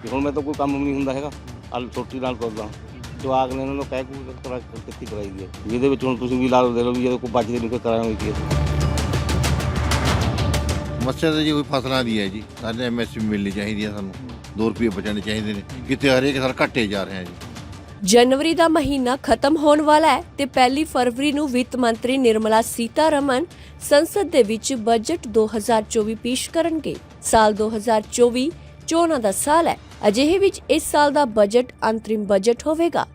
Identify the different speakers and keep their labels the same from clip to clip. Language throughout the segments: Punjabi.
Speaker 1: ਹੁਣ ਮੈਂ ਤਾਂ ਕੋਈ ਕੰਮ ਨਹੀਂ ਹੁੰਦਾ ਹੈਗਾ। ਅਲ ਛੋਟੀ ਨਾਲ ਤੁਰਦਾ ਜਵਾਕ ਨੇ ਇਹਨਾਂ ਨੂੰ ਕਹਿ ਕੂ ਕਰਾ ਕਿੱਤੀ ਕਰਾਈ ਦੀ ਹੈ। ਜਿਹਦੇ ਵਿੱਚ ਹੁਣ ਤੁਸੀਂ ਵੀ ਲਾ ਲਓ ਦੇ ਲਓ ਵੀ ਜਦੋਂ ਕੋਈ ਬਚਦੇ ਨਹੀਂ ਕੋਈ ਕਰਾਂਗੇ ਕੀ ਹੈ।
Speaker 2: ਸਮੱਸਿਆ ਤਾਂ ਜੀ ਕੋਈ ਫਸਲਾਂ ਦੀ ਹੈ ਜੀ। ਸਾਡੇ ਐਮਐਸਪੀ ਮਿਲਣੀ ਚਾਹੀਦੀ ਹੈ ਸਾਨੂੰ। 2 ਰੁਪਏ ਬਚਣੇ ਚਾਹੀਦੇ ਨੇ। ਕਿਤੇ ਹਰੇਕ ਸਾਲ ਘਟੇ ਜਾ ਰਹੇ ਆ ਜੀ।
Speaker 3: ਜਨਵਰੀ ਦਾ ਮਹੀਨਾ ਖਤਮ ਹੋਣ ਵਾਲਾ ਹੈ ਤੇ ਪਹਿਲੀ ਫਰਵਰੀ ਨੂੰ ਵਿੱਤ ਮੰਤਰੀ ਨਿਰਮਲਾ ਸੀਤਾਰਮਨ ਸੰਸਦ ਦੇ ਵਿੱਚ ਬਜਟ 2024 ਪੇਸ਼ ਕਰਨਗੇ। ਸਾਲ 2024 ਚੋਣਾਂ ਦਾ ਸਾਲ ਹੈ। ਅਜਿਹੇ ਵਿੱਚ ਇਸ ਸਾਲ ਦਾ ਬਜਟ ਅੰਤਰਿਮ ਬਜਟ ਹੋਵੇਗਾ।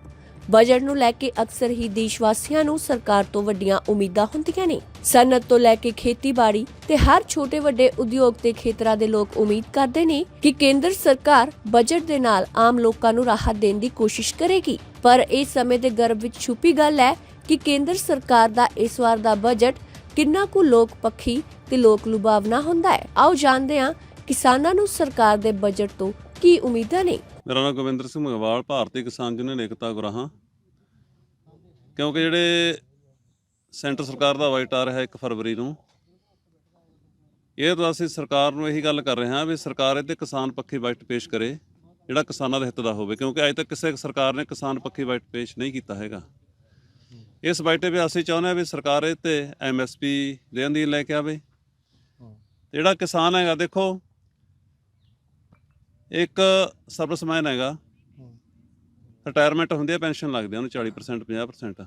Speaker 3: ਬਜਟ ਨੂੰ ਲੈ ਕੇ ਅਕਸਰ ਹੀ ਦੇਸ਼ ਵਾਸੀਆਂ ਨੂੰ ਸਰਕਾਰ ਤੋਂ ਵੱਡੀਆਂ ਉਮੀਦਾਂ ਹੁੰਦੀਆਂ ਨੇ। ਸਨਅਤ ਤੋਂ ਲੈ ਕੇ ਖੇਤੀਬਾੜੀ ਤੇ ਹਰ ਛੋਟੇ ਵੱਡੇ ਉਦਯੋਗ ਤੇ ਖੇਤਰਾਂ ਦੇ ਲੋਕ ਉਮੀਦ ਕਰਦੇ ਨੇ ਕਿ ਕੇਂਦਰ ਸਰਕਾਰ ਬਜਟ ਦੇ ਨਾਲ ਆਮ ਲੋਕਾਂ ਨੂੰ ਰਾਹਤ ਦੇਣ ਦੀ ਕੋਸ਼ਿਸ਼ ਕਰੇਗੀ। ਪਰ ਇਸ ਸਮੇਂ ਦੇ ਗਰਭ ਵਿੱਚ ਛੁਪੀ ਗੱਲ ਹੈ ਕਿ ਕੇਂਦਰ ਸਰਕਾਰ ਦਾ ਇਸ ਵਾਰ ਦਾ ਬਜਟ ਕਿੰਨਾ ਕੁ ਲੋਕ ਪੱਖੀ ਤੇ ਲੋਕ ਲੁਭਾਵਨਾ ਹੁੰਦਾ ਹੈ। ਆਓ ਜਾਣਦੇ ਹਾਂ ਕਿਸਾਨਾਂ ਨੂੰ ਸਰਕਾਰ ਦੇ ਬਜਟ ਤੋਂ ਕੀ ਉਮੀਦਾਂ ਨੇ?
Speaker 4: ਮੇਰਾ ਨਾਮ ਗੋਬਿੰਦਰ ਸਿੰਘ ਮੰਗਵਾਲ, ਭਾਰਤੀ ਕਿਸਾਨ ਯੂਨੀਅਨ ਏਕਤਾ ਗੁਰਾਹਾਂ। ਕਿਉਂਕਿ ਜਿਹੜੇ ਸੈਂਟਰ ਸਰਕਾਰ ਦਾ ਬਜਟ ਆ ਰਿਹਾ 1 ਫਰਵਰੀ ਨੂੰ, ਇਹ ਤਾਂ ਅਸੀਂ ਸਰਕਾਰ ਨੂੰ ਇਹੀ ਗੱਲ ਕਰ ਰਹੇ ਹਾਂ ਵੀ ਸਰਕਾਰ ਇਹ ਤੇ ਕਿਸਾਨ ਪੱਖੀ ਬਜਟ ਪੇਸ਼ ਕਰੇ, ਜਿਹੜਾ ਕਿਸਾਨਾਂ ਦੇ ਹਿੱਤ ਦਾ ਹੋਵੇ। ਕਿਉਂਕਿ ਅਜੇ ਤੱਕ ਕਿਸੇ ਸਰਕਾਰ ਨੇ ਕਿਸਾਨ ਪੱਖੀ ਬਜਟ ਪੇਸ਼ ਨਹੀਂ ਕੀਤਾ ਹੈਗਾ। ਇਸ ਬਜਟ ਵੀ ਅਸੀਂ ਚਾਹੁੰਦੇ ਹਾਂ ਵੀ ਸਰਕਾਰ ਇਹ ਤੇ ਐਮਐਸਪੀ ਦੇਣ ਦੀ ਲੈ ਕੇ ਆਵੇ। ਜਿਹੜਾ ਕਿਸਾਨ ਹੈਗਾ, ਦੇਖੋ ਇੱਕ ਸਰਵਿਸਮੈਨ ਹੈਗਾ। ਰਿਟਾਇਰਮੈਂਟ ਹੁੰਦੀ ਹੈ ਪੈਨਸ਼ਨ ਲੱਗਦੀ ਹੈ ਉਹਨੂੰ 40% 50%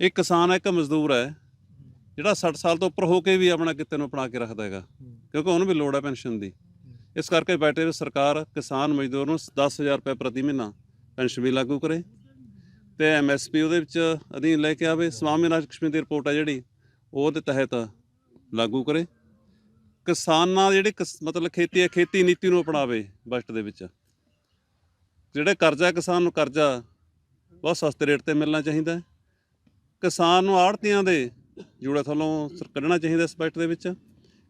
Speaker 4: ਇੱਕ ਕਿਸਾਨ ਹੈ ਇੱਕ ਮਜ਼ਦੂਰ ਹੈ ਜਿਹੜਾ 60 ਸਾਲ ਤੋਂ ਉੱਪਰ ਹੋ ਕੇ ਵੀ ਆਪਣਾ ਕਿੱਤੇ ਨੂੰ ਅਪਣਾ ਕੇ ਰੱਖਦਾ ਹੈਗਾ। ਕਿਉਂਕਿ ਉਹਨੂੰ ਵੀ ਲੋੜ ਹੈ ਪੈਨਸ਼ਨ ਦੀ। ਇਸ ਕਰਕੇ ਬੈਠੇ ਵੀ ਸਰਕਾਰ ਕਿਸਾਨ ਮਜ਼ਦੂਰ ਨੂੰ 10000 ਰੁਪਏ ਪ੍ਰਤੀ ਮਹੀਨਾ ਪੈਨਸ਼ਨ ਵੀ ਲਾਗੂ ਕਰੇ। ਤੇ ਐਮਐਸਪੀ ਉਹਦੇ ਵਿੱਚ ਅਧੀਨ ਲੈ ਕੇ ਆਵੇ। ਸਵਾਮੀ ਕਸ਼ਮੀਰ ਦੀ ਰਿਪੋਰਟ ਹੈ ਜਿਹੜੀ, ਉਹਦੇ ਤਹਿਤ ਲਾਗੂ ਕਰੇ। ਕਿਸਾਨਾਂ ਜਿਹੜੇ ਕਿਸ- ਮਤਲਬ ਖੇਤੀ ਹੈ ਖੇਤੀ ਨੀਤੀ ਨੂੰ ਅਪਣਾਵੇ ਬਜਟ ਦੇ ਵਿੱਚ। ਜਿਹੜੇ ਕਰਜ਼ਾ ਕਿਸਾਨ ਨੂੰ ਕਰਜ਼ਾ ਬਹੁਤ ਸਸਤੇ ਰੇਟ ਤੇ ਮਿਲਣਾ ਚਾਹੀਦਾ ਹੈ। ਕਿਸਾਨ ਨੂੰ ਆੜਤੀਆਂ ਦੇ ਜੂੜੇ ਥੱਲੋਂ ਸਰ- ਕੱਢਣਾ ਚਾਹੀਦਾ ਇਸ ਬਜਟ ਦੇ ਵਿੱਚ।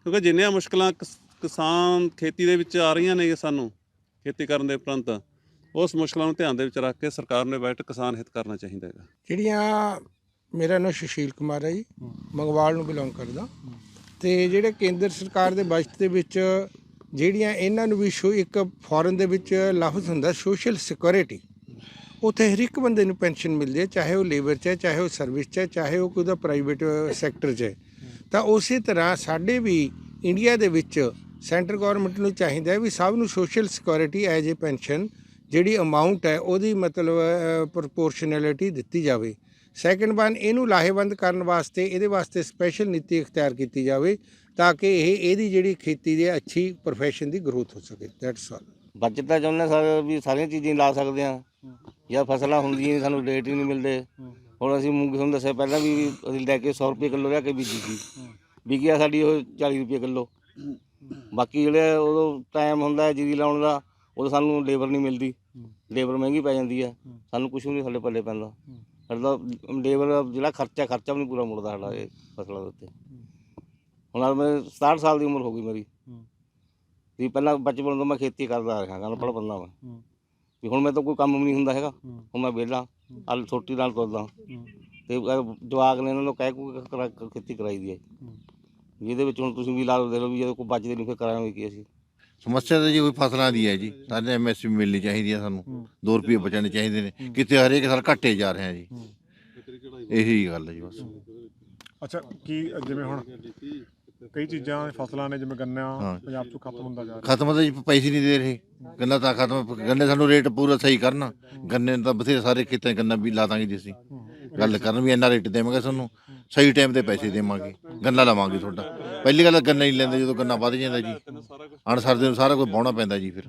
Speaker 4: ਕਿਉਂਕਿ ਜਿੰਨੀਆਂ ਮੁਸ਼ਕਲਾਂ ਕਿਸ- ਕਿਸਾਨ ਖੇਤੀ ਦੇ ਵਿੱਚ ਆ ਰਹੀਆਂ ਨੇ ਸਾਨੂੰ ਖੇਤੀ ਕਰਨ ਦੇ ਉਪਰੰਤ ਉਸ ਮੁਸ਼ਕਲਾਂ ਨੂੰ ਧਿਆਨ ਦੇ ਵਿੱਚ ਰੱਖ ਕੇ ਸਰਕਾਰ ਨੇ ਬਜਟ ਕਿਸਾਨ ਹਿੱਤ ਕਰਨਾ ਚਾਹੀਦਾ ਹੈਗਾ।
Speaker 5: ਜਿਹੜੀਆਂ ਮੇਰਾ ਨਾਮ ਸੁਸ਼ੀਲ ਕੁਮਾਰ ਹੈ ਜੀ। ਮੰਗਵਾਲ ਨੂੰ ਬਿਲੋਂਗ ਕਰਦਾ। ਤੇ ਜਿਹੜੇ ਕੇਂਦਰ ਸਰਕਾਰ ਦੇ ਬਜਟ ਦੇ ਵਿੱਚ ਜਿਹੜੀਆਂ ਇਹਨਾਂ ਨੂੰ ਵੀ ਸ਼ੋ, ਇੱਕ ਫੋਰਨ ਦੇ ਵਿੱਚ ਲਫ਼ਜ਼ ਹੁੰਦਾ ਸੋਸ਼ਲ ਸਿਕਿਉਰਿਟੀ ਉੱਥੇ ਹਰ ਇੱਕ ਬੰਦੇ ਨੂੰ ਪੈਨਸ਼ਨ ਮਿਲਦੀ ਹੈ, ਚਾਹੇ ਉਹ ਲੇਬਰ 'ਚ ਹੈ, ਚਾਹੇ ਉਹ ਸਰਵਿਸ 'ਚ ਹੈ, ਚਾਹੇ ਉਹ ਕੋਈ ਦਾ ਪ੍ਰਾਈਵੇਟ ਸੈਕਟਰ 'ਚ ਹੈ। ਤਾਂ ਉਸੇ ਤਰ੍ਹਾਂ ਸਾਡੇ ਵੀ ਇੰਡੀਆ ਦੇ ਵਿੱਚ ਸੈਂਟਰ ਗਵਰਨਮੈਂਟ ਨੂੰ ਚਾਹੀਦਾ ਹੈ ਵੀ ਸਭ ਨੂੰ social security as a pension ਜਿਹੜੀ ਅਮਾਉਂਟ ਹੈ ਉਹਦੀ ਮਤਲਬ ਪ੍ਰੋਪੋਰਸ਼ਨੈਲਿਟੀ ਦਿੱਤੀ ਜਾਵੇ। ਸੈਕੰਡ ਵਨ ਇਹਨੂੰ ਲਾਹੇਵੰਦ ਕਰਨ ਵਾਸਤੇ ਇਹਦੇ ਵਾਸਤੇ ਸਪੈਸ਼ਲ ਨੀਤੀ ਇਖਤਿਆਰ ਕੀਤੀ ਜਾਵੇ ਤਾਂ ਕਿ ਇਹ ਇਹਦੀ ਜਿਹੜੀ ਖੇਤੀ ਦੀ ਅੱਛੀ profession ਦੀ ਗਰੋਥ ਹੋ ਸਕੇ। ਦੈਟਸ ਆਲ
Speaker 1: ਬਚਤ ਤਾਂ ਚਾਹੁੰਦੇ ਸਰ ਵੀ ਸਾਰੀਆਂ ਚੀਜ਼ਾਂ ਹੀ ਲਾ ਸਕਦੇ ਆ ਜਾਂ ਫਸਲਾਂ ਹੁੰਦੀਆਂ ਸਾਨੂੰ ਰੇਟ ਹੀ ਨਹੀਂ ਮਿਲਦੇ। ਹੁਣ ਅਸੀਂ ਮੂੰਗੀ ਤੁਹਾਨੂੰ ਦੱਸਿਆ ਪਹਿਲਾਂ ਵੀ ਅਸੀਂ ਲੈ ਕੇ 100 ਰੁਪਏ ਕਿਲੋ ਲਿਆ ਕੇ ਬੀਜੀ ਸੀ। ਵਿਕੀ ਆ ਸਾਡੀ ਉਹ 40 ਰੁਪਏ ਕਿਲੋ। ਬਾਕੀ ਜਿਹੜੇ ਉਦੋਂ ਟਾਈਮ ਹੁੰਦਾ ਜੀਰੀ ਲਾਉਣ ਦਾ ਉਦੋਂ ਸਾਨੂੰ ਲੇਬਰ ਨਹੀਂ ਮਿਲਦੀ। ਲੇਬਰ ਮਹਿੰਗੀ ਪੈ ਜਾਂਦੀ ਆ ਸਾਨੂੰ ਕੁਝ ਵੀ ਨਹੀਂ ਸਾਡੇ ਪੱਲੇ ਪੈਂਦਾ। ਸਾਡਾ ਲੇਬਰ ਜਿਹੜਾ ਖਰਚਾ ਖਰਚਾ ਵੀ ਨਹੀਂ ਪੂਰਾ ਮੁੜਦਾ ਸਾਡਾ ਇਹ ਫਸਲਾਂ ਦੇ ਉੱਤੇ। ਹੁਣ ਆ ਮੈਂ 67 ਸਾਲ ਦੀ ਉਮਰ ਹੋ ਗਈ ਮੇਰੀ। ਵੀ ਪਹਿਲਾਂ ਬਚਪਨ ਤੋਂ ਮੈਂ ਖੇਤੀ ਕਰਦਾ ਰਿਹਾ ਗੱਲ ਪੜ ਬੰਦਾ ਮੈਂ। ਵੀ ਹੁਣ ਮੈਂ ਤਾਂ ਕੋਈ ਕੰਮ ਵੀ ਨਹੀਂ ਹੁੰਦਾ ਹੈਗਾ। ਹੁਣ ਮੈਂ ਵਿਹਲਾ ਅਲ ਛੋਟੀ ਨਾਲ ਤੁਰਦਾ। ਤੇ ਜਵਾਕ ਨੇ ਇਹਨਾਂ ਨੂੰ ਕਹਿ ਕੂ ਖੇਤੀ ਕਰਾਈ ਦੀ ਹੈ। ਜਿਹਦੇ ਵਿੱਚ ਹੁਣ ਤੁਸੀਂ ਵੀ ਲਾ ਦੇ ਲਓ ਵੀ ਜਦੋਂ ਕੋਈ ਬਚਦੇ ਨਹੀਂ ਫਿਰ ਕਰਾਂਗੇ ਕੀ ਅਸੀਂ।
Speaker 2: ਸਮੱਸਿਆ ਤਾਂ ਜੀ ਕੋਈ ਫਸਲਾਂ ਦੀ ਹੈ ਜੀ। ਸਾਡੇ ਐਮਐਸਪੀ ਮਿਲਣੀ ਚਾਹੀਦੀ ਹੈ ਸਾਨੂੰ। 2 ਰੁਪਏ ਬਚਣੇ ਚਾਹੀਦੇ ਨੇ। ਕਿਤੇ ਹਰੇਕ ਸਾਲ ਘਟੇ ਜਾ ਰਹੇ ਆ ਜੀ। ਇਹੀ ਗੱਲ ਹੈ ਜੀ ਬਸ।
Speaker 6: ਅੱਛਾ ਕੀ ਜਿਵੇਂ ਹੁਣ ਕਈ ਚੀਜ਼ਾਂ ਫਸਲਾਂ ਨੇ ਜਿਵੇਂ ਗੰਨਾ। ਪੰਜਾਬ ਤੋਂ ਖਤਮ ਹੁੰਦਾ ਜਾ ਰਿਹਾ।
Speaker 2: ਖਤਮ ਤਾਂ ਜੀ ਪੈਸੇ ਨਹੀਂ ਦੇ ਰਹੇ। ਗੰਨਾ ਤਾਂ ਖਤਮ ਗੰਨੇ ਸਾਨੂੰ ਰੇਟ ਪੂਰਾ ਸਹੀ ਕਰਨ। ਗੰਨੇ ਤਾਂ ਬਥੇਰੇ ਸਾਰੇ 'ਚ ਗੰਨਾ ਵੀ ਲਾ ਦਾਂਗੇ ਜੀ ਅਸੀਂ। ਗੱਲ ਕਰਨ ਵੀ ਇੰਨਾ ਰੇਟ ਦੇਵਾਂਗੇ ਤੁਹਾਨੂੰ ਸਹੀ ਟਾਈਮ ਤੇ ਪੈਸੇ ਦੇਵਾਂਗੇ। ਗੰਨਾ ਲਵਾਂਗੇ ਤੁਹਾਡਾ। ਪਹਿਲੀ ਗੱਲ ਗੰਨਾ ਹੀ ਲੈਂਦੇ ਜਦੋਂ ਗੰਨਾ ਵੱਧ ਜਾਂਦਾ ਜੀ। ਅਣ ਸਰਦੇ ਨੂੰ ਸਾਰਾ ਕੁਝ ਬਾਉਣਾ ਪੈਂਦਾ ਜੀ ਫਿਰ।